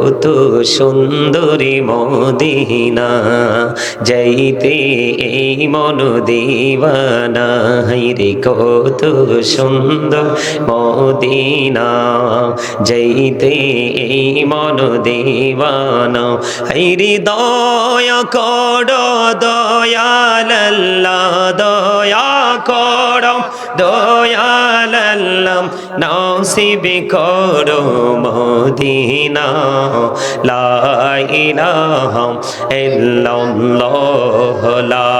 কত সুন্দরী মদিনা, যাইতে এই মন দিবানা রে কত সুন্দর মদিনা, যাইতে এই মন দিবানা, হাইরি দয়া কর দয়াল্লা দয়া কর দয়াল্লাম নসিব করো মদিনা, লা ইলাহা ইল্লাল্লাহ, লা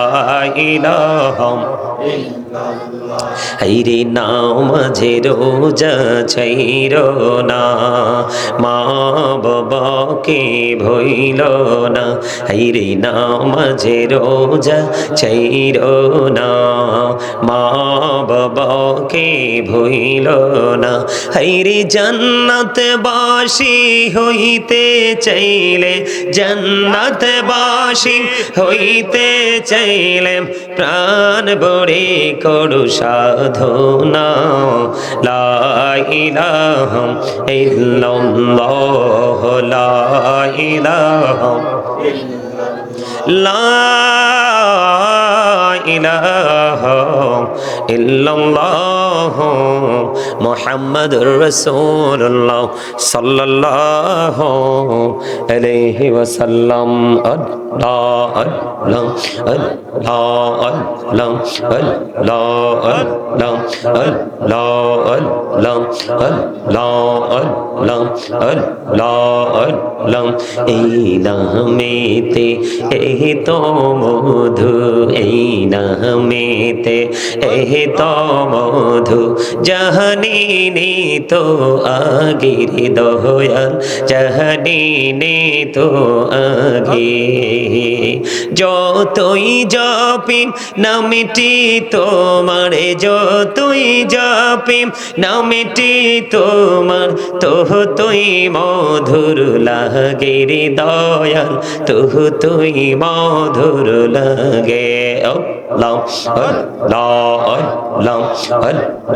ইলাহা হাইরে নাও মাঝে রোজা ছাইর না, মা বাবাকে ভইল না। হাইরে নাও মাঝে রোজা ছাইর না, মা বাবাকে ভইল না। হাইরে জান্নাত বাসি হইতে চাইলে জান্নাত বাসি হইতে চাইলে প্রাণ বড়ে করু সাধনা। লা ইলাহা ইল্লাল্লাহ, লা ইলাহা ইল্লাল্লাহ মুহাম্মাদুর রাসূলুল্লাহ সাল্লাল্লাহু আলাইহি ওয়াসাল্লাম। আল্লাহ আল্লাহ আল্লাহ আল্লাহ আল্লাহ আল্লাহ আল্লাহ আল্লাহ আল্লাহ আল্লাহ আল্লাহ আল্লাহ এই নামেতে এই তো মধু এই নামেতে এই তো মধু জাহানি তো আগির দয়াল জাহানি তো আগে যতই জপিম নামিটি তোমারে যতই জপিম নামিটি তোমার তো তুই মধুর লাগে দয়াল তো তুই মধুর লাগে। লাম লাম লাম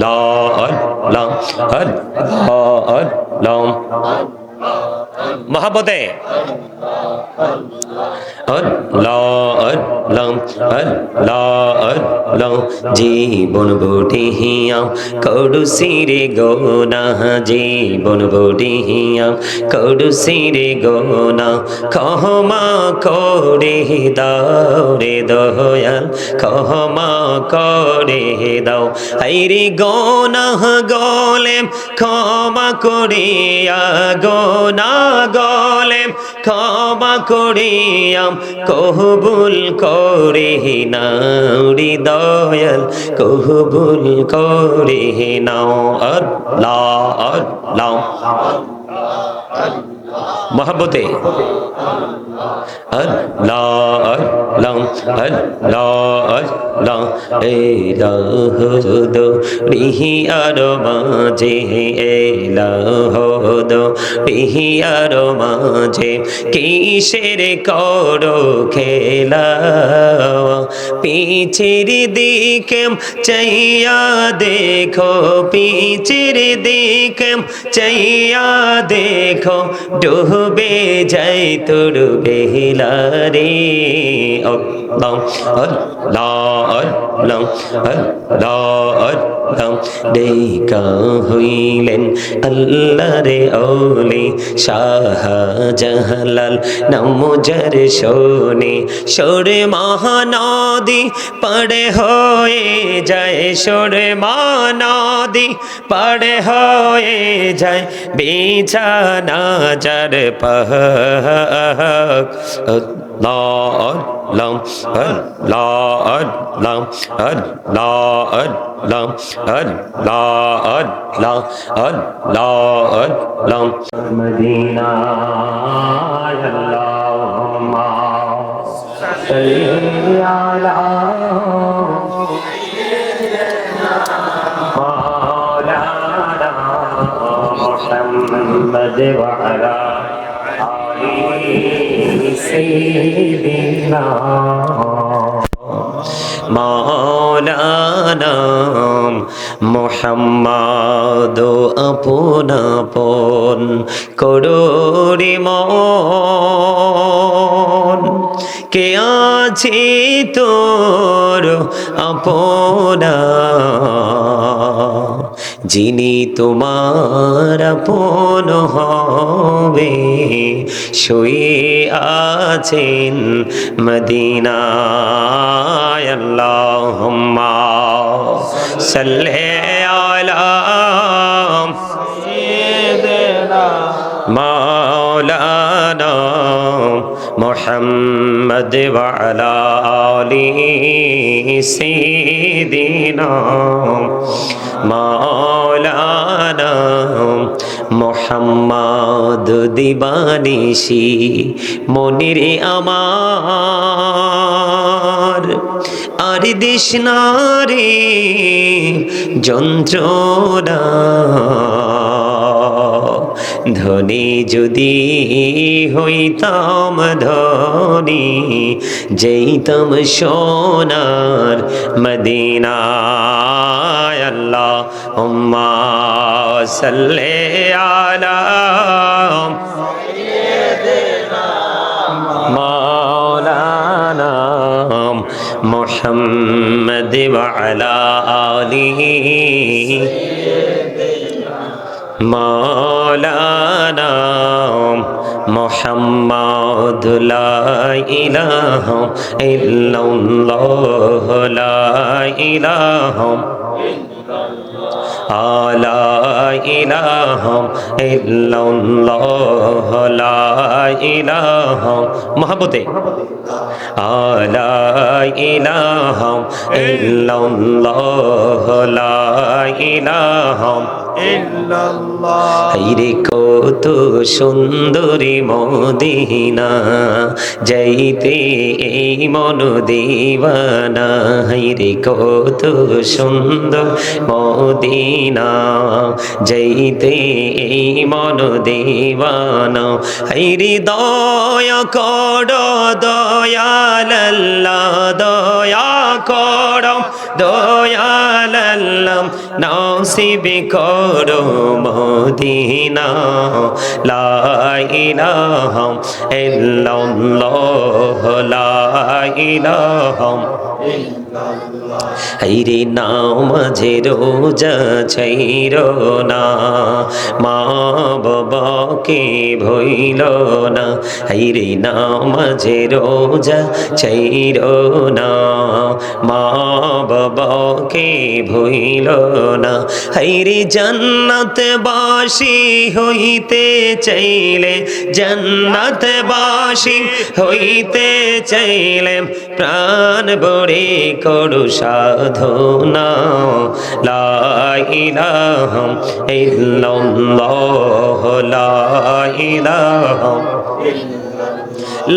লাম লাম মহাবতে জীবন বটি হিয়াম কৌড়ু সিরে গোনা। জীবন বটি হিয়াম কৌড়ু সিরে গোনা। কহমা করে দাও রে দয়াল কহমা করে দাও। হাইরে গোনা গোলেম ক্ষমা করিয়া গোনা। গোলেম ক্ষমা করিয়াম কহবুল করিহি নাউরি দয়াল কহবুল করিহি নাও আল্লাহ আল্লাহ আল্লাহ। এলাহদ রিহিয়ার মাঝে এলাহদ রিহিয়ার মাঝে কিসের করো খেলা পিছের দিকে চাইয়া দেখো পিছের দিকে চাইয়া দেখো ডুবে যাই তোর বেহিলা রে। আল্লাহ আল্লাহ আল্লাহ আল্লাহ আল্লাহ দেখা হইলেন আল্লাহ রে ওলি শাহ জাহালাল নমজার শোনে, সরে মহানদী পড়ে হয়ে যায়। সরে মহানদী পড়ে হয়ে যায়। বিছানা যার পহ lam lam lam lam lam lam lam lam مدينة اللهم صل على مولانا محمد وعلى آله سيدنا مولانا Mohammad আপন আপন করুরি মন কে আছে তোর আপনা যিনি তোমার আপন হবে শুয়ে আছেন মদিনায়। আল্লাহুম্মা সাল্লি আলা মাওলানা محمد وعلى آله سيدنا مولانا মোহাম্মদ দিবানিসি মনির আমার আর দিশনারে যন্ত্রণা ধনী যদি হইতাম ধনী যেইতাম সোনার মদিনায় আল্লাহ উম্মা সাল্লে আলা مولانا محمد وعلى آله مولانا মৌলানা মোহাম্মদ ইলাহ ইল্লাহ ইলাহ আলা ইলাহা ইল্লাল্লাহ কত সুন্দরী মদিনা যাইতে এই মন দেবানা। হাইরে কত সুন্দর মদিনা যাইতে এই মন দেবান। হাইরে দয়া কর দয়াল দয়া কর। দয়াল্লাহ নসিব করো মদিনা। লা ইলাহা ইল্লাল্লাহ, লা ইলাহা হাইরে নাও মাঝে রোজা ছাইর না, মা বাবাকে ভইল না। হাইরে নাও মাঝে রোজা ছাইর না, মা বাবাকে ভইল না। হাইরে জান্নাত বাসি হইতে চাইলে জান্নাত বাসি হইতে চাইলে প্রাণ বড়ে করু সাধনা। লা ইলাহা ইল্লাল্লাহ, লা ইলাহা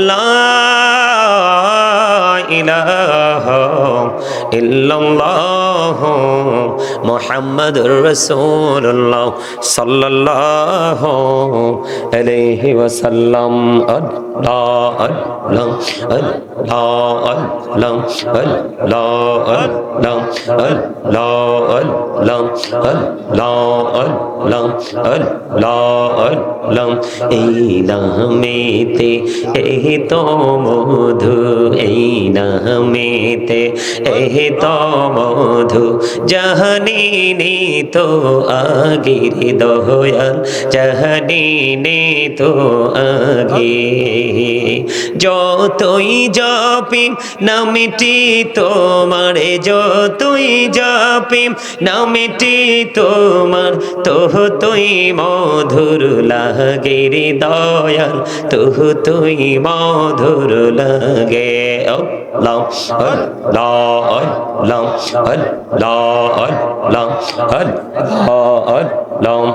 লা ইলাহা ইল্লাল্লাহ মুহাম্মাদুর রাসূলুল্লাহ সাল্লাল্লাহু আলাইহি ওয়াসাল্লাম আল্লাহ আল্লাহ আল্লাহ আল্লাহ আল্লাহ আল্লাহ আল্লাহ আল্লাহ আল্লাহ আল্লাহ আল্লাহ এই নামেতে এই তো মধু এই নামেতে, এই তো মধু, জাহানি নি তো আগির দয়াল জাহানি তো আগে যতই জপি নামিটি তোমার, যতই জপি নামিটি তোমার তোহ তুই মধুর লাগে রে দয়াল তোহ তুই মধুর লাগে। আল্লাহ আল্লাহ। লাম হল লা লাম হল লা লাম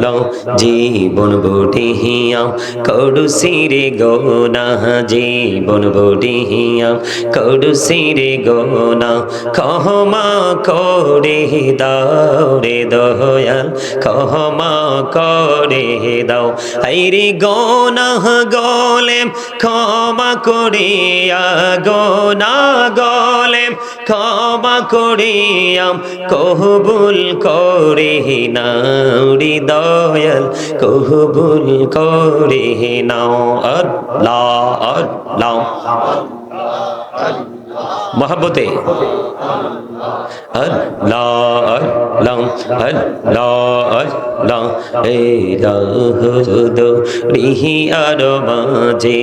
আল্লাহ জীবন বটিহিয়া কড়ু সিরে গোনা জীবন বটিহিয়া কড়ু সিরে গোনা ক্ষমা করে দাও রে দয়াল ক্ষমা করে দাও, হাইরে গোনা গলেম, ক্ষমা করিয়া গোনা গলেম ক্ষমা করিয়াম কহবুল করে নাও দয়াল কহবুল করে নাও আল্লাহ আল্লাহ আল্লাহ। এলাহদ রিহি আর মাঝে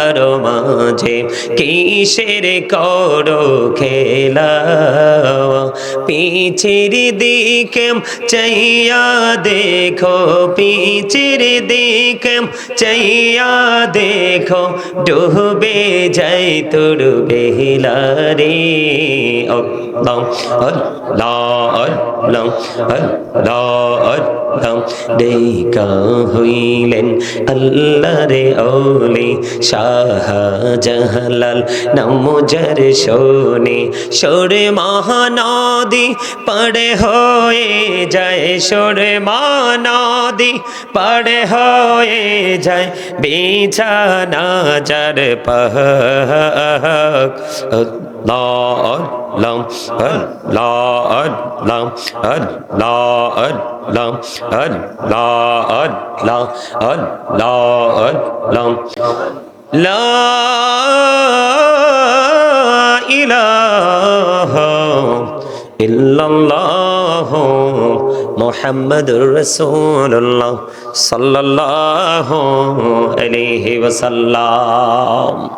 আর মাঝে কিসের করো খেলা পিছের দিকে চাইয়া দেখো পিছের দিকে চাইয়া দেখো ডুবে যাই তোর বেহিলারে। ডেকা হইলেন আল্লাহ রে ওলি শাহ জাহালাল নমজার শোনে, সরে মহানদী পড়ে হয়ে যায়, সরে মহানদী পড়ে হয়ে যায়। বিছানা যার পাক লাম লাম লাম lam ad la ad la ad la ad lam la ilaha ইল্লাল্লাহ মুহাম্মাদুর রাসূলুল্লাহ সাল্লাল্লাহু আলাইহি ওয়াসাল্লাম।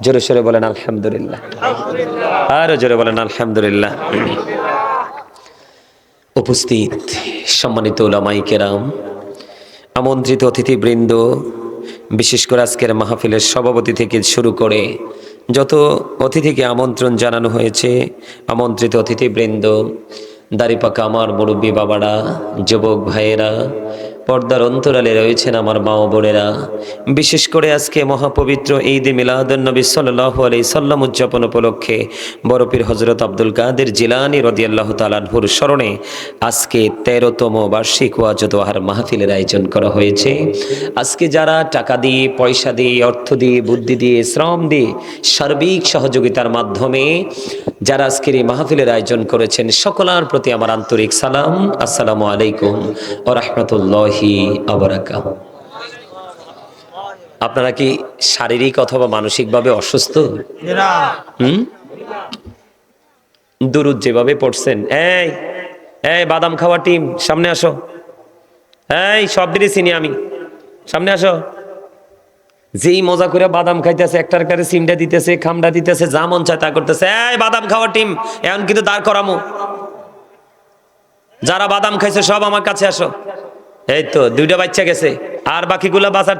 জোরে সোরে বলেন আলহামদুলিল্লাহ। আরও জোরে বলেন আলহামদুলিল্লাহ। উপস্থিত সম্মানিত ওলামাই কেরাম, আমন্ত্রিত অতিথিবৃন্দ, বিশেষ করে আজকের মাহফিলের সভাপতি থেকে শুরু করে যত অতিথিকে আমন্ত্রণ জানানো হয়েছে আমন্ত্রিত অতিথিবৃন্দ দাড়িপাকা আমার মুরব্বী বাবারা যুবক ভাইয়েরা পর্দার অন্তরালে রয়েছেন আমার মা ও বোনেরা। বিশেষ করে আজকে মহাপবিত্র ঈদ মিলাদুন্নবী সাল্লাহ আলি সাল্লাম উদযাপন উপলক্ষে বরপীর হজরত আব্দুল কাদের জিলানি রদিয়াল্লাহ তালানহুর স্মরণে আজকে তেরোতম বার্ষিক ওয়াজত ওয়াহার মাহফিলের আয়োজন করা হয়েছে। আজকে যারা টাকা দিয়ে, পয়সা দিয়ে, অর্থ দিয়ে, বুদ্ধি দিয়ে, শ্রম দিয়ে সার্বিক সহযোগিতার মাধ্যমে যারা আজকের এই মাহফিলের আয়োজন করেছেন, সকলার প্রতি আমার আন্তরিক সালাম। আসসালামু আলাইকুম ও রহমতুল্লাহি আপনারা কি শারীরিক অথবা মানসিকভাবে অসুস্থ? হুম? দুরুদ যেভাবে পড়ছেন। এই এই বাদাম খাওয়া টিম সামনে আসো। এই সব দিনই চিনি আমি। সামনে আসো। যেই মজা করে বাদাম খাইতেছে একটার কারে সিমটা দিতেছে খামটা দিতেছে যা মন চায় তা করতেছে। এই বাদাম খাওয়া টিম এখন কিন্তু দাঁড় করামো। যারা বাদাম খাইছে সব আমার কাছে আসো। এই তো দুইটা বাচ্চা গেছে। আর বাকিগুলো বাঁচার